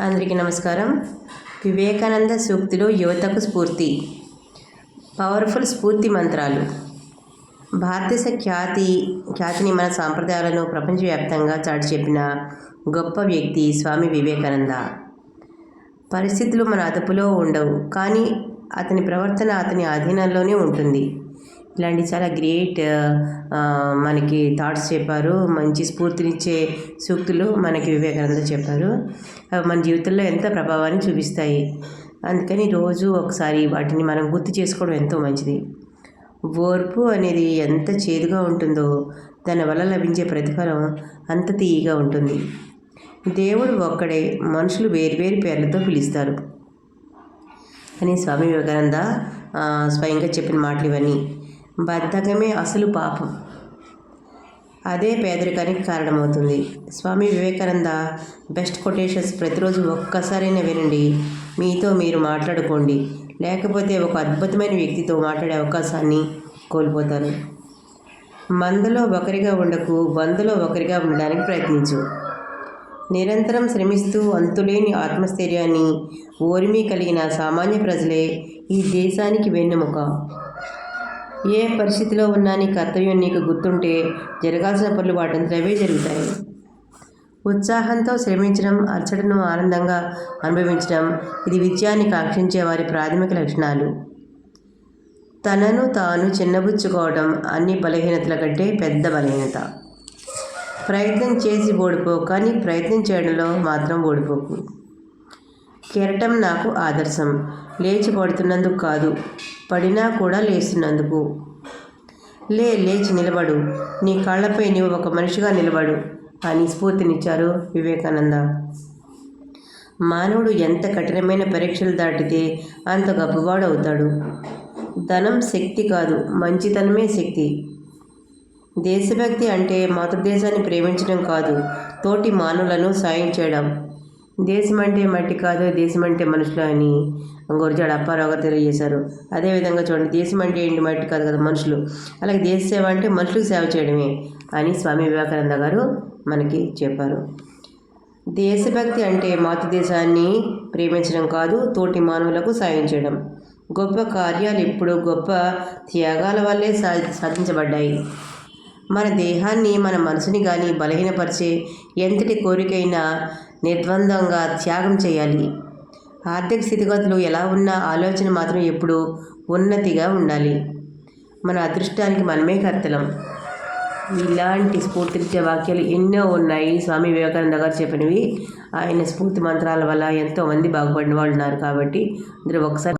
అందరికీ నమస్కారం. వివేకానంద సూక్తులు యువతకు స్ఫూర్తి. పవర్ఫుల్ స్ఫూర్తి మంత్రాలు. భారతదేశ ఖ్యాతి ఖ్యాతిని మన సాంప్రదాయాలను ప్రపంచవ్యాప్తంగా చాటి చెప్పిన గొప్ప వ్యక్తి స్వామి వివేకానంద. పరిస్థితులు మన అదుపులో ఉండవు కానీ అతని ప్రవర్తన అతని అధీనంలోనే ఉంటుంది. ఇలాంటి చాలా గ్రేట్ మనకి థాట్స్ చెప్పారు. మంచి స్ఫూర్తినిచ్చే సూక్తులు మనకి వివేకానంద చెప్పారు. మన జీవితంలో ఎంత ప్రభావాన్ని చూపిస్తాయి. అందుకని రోజు ఒకసారి వాటిని మనం గుర్తు చేసుకోవడం ఎంతో మంచిది. ఓర్పు అనేది ఎంత చేదుగా ఉంటుందో దాని వల్ల లభించే ప్రతిఫలం అంత తీయగా ఉంటుంది. దేవుడు ఒక్కడే మనుషులు వేరువేరు పేర్లతో పిలుస్తారు. అని స్వామి వివేకానంద స్వయంగా చెప్పిన మాటలు ఇవన్నీ. బద్ధకమే అసలు పాపం. అదే పేదరికానికి కారణమవుతుంది. స్వామి వివేకానంద బెస్ట్ కొటేషన్స్ ప్రతిరోజు ఒక్కసారైనా వినండి. మీతో మీరు మాట్లాడుకోండి. లేకపోతే ఒక అద్భుతమైన వ్యక్తితో మాట్లాడే అవకాశాన్ని కోల్పోతారు మందలో ఒకరిగా ఉండకు వందలో ఒకరిగా ఉండడానికి ప్రయత్నించు. నిరంతరం శ్రమిస్తూ అంతులేని ఆత్మస్థైర్యాన్ని ఓర్మి కలిగిన సామాన్య ప్రజలే ఈ దేశానికి వెన్నెముక. ఏ పరిస్థితిలో ఉన్నా నీ కర్తవ్యం నీకు గుర్తుంటే జరగాల్సిన పనులు వాటంతరవే జరుగుతాయి. ఉత్సాహంతో శ్రమించడం అర్చడను ఆనందంగా అనుభవించడం ఇది విజయాన్ని కాంక్షించే వారి ప్రాథమిక లక్షణాలు. తనను తాను చిన్నబుచ్చుకోవడం అన్ని బలహీనతల కంటే పెద్ద బలహీనత. ప్రయత్నం చేసి ఓడిపో కానీ ప్రయత్నం చేయడంలో మాత్రం ఓడిపోకు. కెరటం నాకు ఆదర్శం. లేచి పడుతున్నందుకు కాదు పడినా కూడా లేస్తున్నందుకు. లే లేచి నిలబడు. నీ కాళ్ళపై నీవు ఒక మనిషిగా నిలబడు అని స్ఫూర్తినిచ్చారు వివేకానంద. మానవుడు ఎంత కఠినమైన పరీక్షలు దాటితే అంత గొప్పవాడు అవుతాడు. ధనం శక్తి కాదు మంచితనమే శక్తి. దేశభక్తి అంటే మాతృదేశాన్ని ప్రేమించడం కాదు తోటి మానవులను సాయం చేయడం. దేశం అంటే మట్టి కాదు దేశం అంటే మనుషులు అని గురజాడ అప్పారావు గారు తెలియజేశారు అదేవిధంగా చూడండి దేశం అంటే ఏంటి మట్టి కాదు కదా మనుషులు. అలాగే దేశ సేవ అంటే మనుషులకు సేవ చేయడమే అని స్వామి వివేకానంద గారు మనకి చెప్పారు. దేశభక్తి అంటే మాతృదేశాన్ని ప్రేమించడం కాదు తోటి మానవులకు సాయం చేయడం. గొప్ప కార్యాలు ఇప్పుడు గొప్ప త్యాగాల వల్లే సా సాధించబడ్డాయి. మన దేహాన్ని మన మనసుని కానీ బలహీనపరిచే ఎంతటి కోరికైనా నిర్ద్వందంగా త్యాగం చేయాలి. ఆర్థిక స్థితిగతులు ఎలా ఉన్నా ఆలోచన మాత్రం ఎప్పుడూ ఉన్నతిగా ఉండాలి. మన అదృష్టానికి మనమే కర్తలం. ఇలాంటి స్ఫూర్తినిచ్చే వాక్యాలు ఎన్నో ఉన్నాయి. స్వామి వివేకానంద గారు చెప్పినవి. ఆయన స్ఫూర్తి మంత్రాల వల్ల ఎంతోమంది బాగుపడిన వాళ్ళు ఉన్నారు కాబట్టి అందరూ ఒకసారి